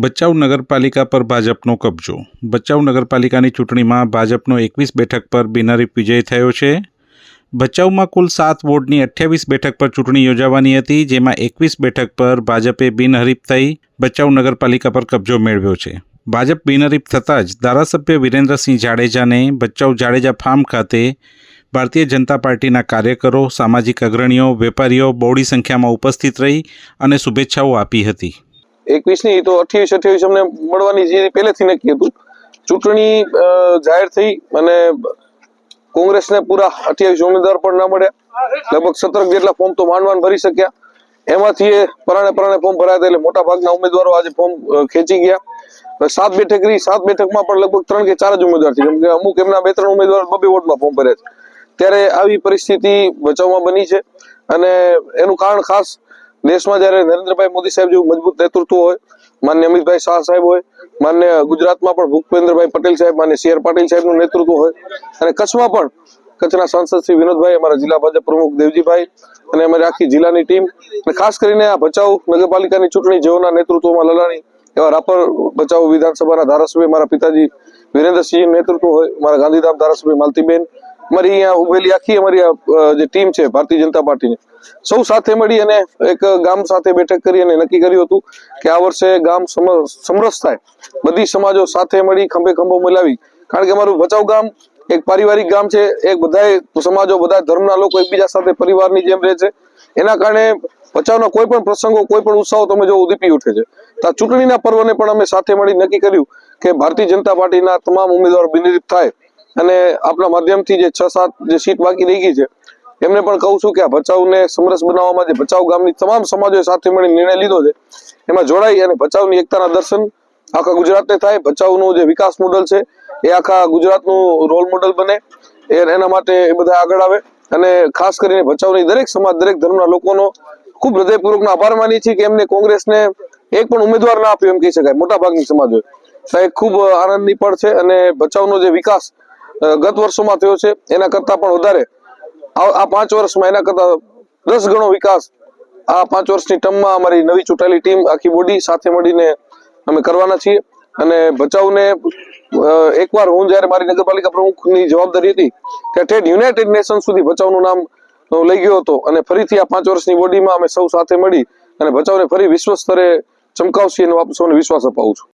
ભચાઉ નગરપાલિકા પર ભાજપનો કબજો. ભચાઉ નગરપાલિકાની ચૂંટણીમાં ભાજપનો એકવીસ બેઠક પર બિનહરીફ વિજય થયો છે. ભચાઉમાં કુલ સાત વોર્ડની અઠ્યાવીસ બેઠક પર ચૂંટણી યોજાવાની હતી, જેમાં એકવીસ બેઠક પર ભાજપે બિનહરીફ થઈ ભચાઉ નગરપાલિકા પર કબજો મેળવ્યો છે. ભાજપ બિનહરીફ થતાં જ ધારાસભ્ય વિરેન્દ્રસિંહ જાડેજાને ભચાઉ જાડેજા ફાર્મ ખાતે ભારતીય જનતા પાર્ટીના કાર્યકરો, સામાજિક અગ્રણીઓ, વેપારીઓ બહોળી સંખ્યામાં ઉપસ્થિત રહી અને શુભેચ્છાઓ આપી હતી. એકવીસની, તો અઠ્યાવીસ અઠ્યાવીસ અમને મળવાની જે પહેલેથી નક્કી હતું. ચૂંટણી જાહેર થઈ અને કોંગ્રેસને પૂરા અઠ્યાવીસ ઉમેદવાર પણ ના મળ્યા. લગભગ સત્તર જેટલા ફોર્મ તો માંડ માંડ ભરી શક્યા. એમાંથી એ પરાણે પરાણે ફોર્મ ભરાયા હતા એટલે મોટા ભાગના ઉમેદવારો આજે ફોર્મ ખેંચી ગયા. સાત બેઠક રહી. સાત બેઠકમાં પણ લગભગ ત્રણ કે ચાર જ ઉમેદવાર છે કેમ અમુક એમના બે ત્રણ ઉમેદવાર બબે વોર્ડમાં ફોર્મ ભર્યા છે. ત્યારે આવી પરિસ્થિતિ બચાવમાં બની છે. અને એનું કારણ ખાસ દેશમાં જ્યારે નરેન્દ્રભાઈ મોદી સાહેબ જેવું મજબૂત નેતૃત્વ હોય, માન્ય અમિતભાઈ શાહ સાહેબ હોય, માન્ય ગુજરાતમાં પણ ભૂપેન્દ્રભાઈ પટેલ સાહેબ, માન્ય સી આર પાટીલ સાહેબનું નેતૃત્વ હોય, અને કચ્છમાં પણ કચ્છના સાંસદ શ્રી વિનોદભાઈ, અમારા જિલ્લા ભાજપ પ્રમુખ દેવજીભાઈ અને અમારી આખી જિલ્લાની ટીમ અને ખાસ કરીને આ ભચાઉ નગરપાલિકાની ચૂંટણી જેઓના નેતૃત્વમાં લડાણી, એવા રાપર ભચાઉ વિધાનસભાના ધારાસભ્ય મારા પિતાજી વિરેન્દ્રસિંહ નેતૃત્વ હોય, મારા ગાંધીધામ ધારાસભ્ય માલતીબેન અમારી અહીંયા ઉભેલી આખી અમારી જે ટીમ છે, ભારતીય જનતા પાર્ટીની, સૌ સાથે મળી અને એક ગામ સાથે બેઠક કરી અને નક્કી કર્યું હતું કે આ વર્ષે ગામ સમ- સમરસ થાય. બધી સમાજો સાથે મળી ખંભે ખંભો મિલાવી. કારણ કે અમારું ભચાઉ ગામ એક પારિવારિક ગામ છે, એક બધાય સમાજો બધા ધર્મના લોકો એકબીજા સાથે પરિવારની જેમ રહે છે. એના કારણે ભચાઉના કોઈ પણ પ્રસંગો, કોઈ પણ ઉત્સાહો તમે જો ઉદીપી ઉઠે છે. તો ચૂંટણીના પર્વને પણ અમે સાથે મળી નક્કી કર્યું કે ભારતીય જનતા પાર્ટીના તમામ ઉમેદવારો બિનરીત થાય. અને આપણા માધ્યમથી જે છ સાત જે સીટ બાકી રહી ગઈ છે, એમને પણ કહું છું કે આ ભચાઉને સમરસ બનાવવામાં જે ભચાઉ ગામની તમામ સમાજોએ સાથે મળી નિર્ણય લીધો છે, એમાં જોડાઈ અને ભચાઉની એકતાના દર્શન આખા ગુજરાતને થાય. ભચાઉનું જે વિકાસ મોડલ છે, એ આખા ગુજરાતનું રોલ મોડલ બને એના માટે એ બધા આગળ આવે. અને ખાસ કરીને ભચાઉની દરેક સમાજ, દરેક ધર્મના લોકોનો ખૂબ હૃદયપૂર્વકનો આભાર માની છીએ કે એમને કોંગ્રેસને એક પણ ઉમેદવાર ના આપ્યો એમ કહી શકાય મોટા ભાગની સમાજોએ. તો એ ખૂબ આનંદની પળ છે અને ભચાઉનો જે વિકાસ ગત વર્ષોમાં થયો છે. એના કરતા પણ વધારે. આ પાંચ વર્ષમાં એના કરતા દસ ગણો વિકાસ આ પાંચ વર્ષની ટર્મમાં અમારી નવી ચૂંટાયેલી ટીમ, આખી બોડી સાથે મળીને અમે કરવાના છીએ. અને ભચાઉને એકવાર હું જ્યારે મારી નગરપાલિકા પ્રમુખની જવાબદારી હતી ત્યાં ઠેઠ યુનાઇટેડ નેશન સુધી ભચાઉનું નામ લઈ ગયો હતો અને ફરીથી આ પાંચ વર્ષની બોડીમાં અમે સૌ સાથે મળી અને ભચાઉને ફરી વિશ્વ સ્તરે ચમકાવશી એનો આપ સૌને વિશ્વાસ અપાવું છું.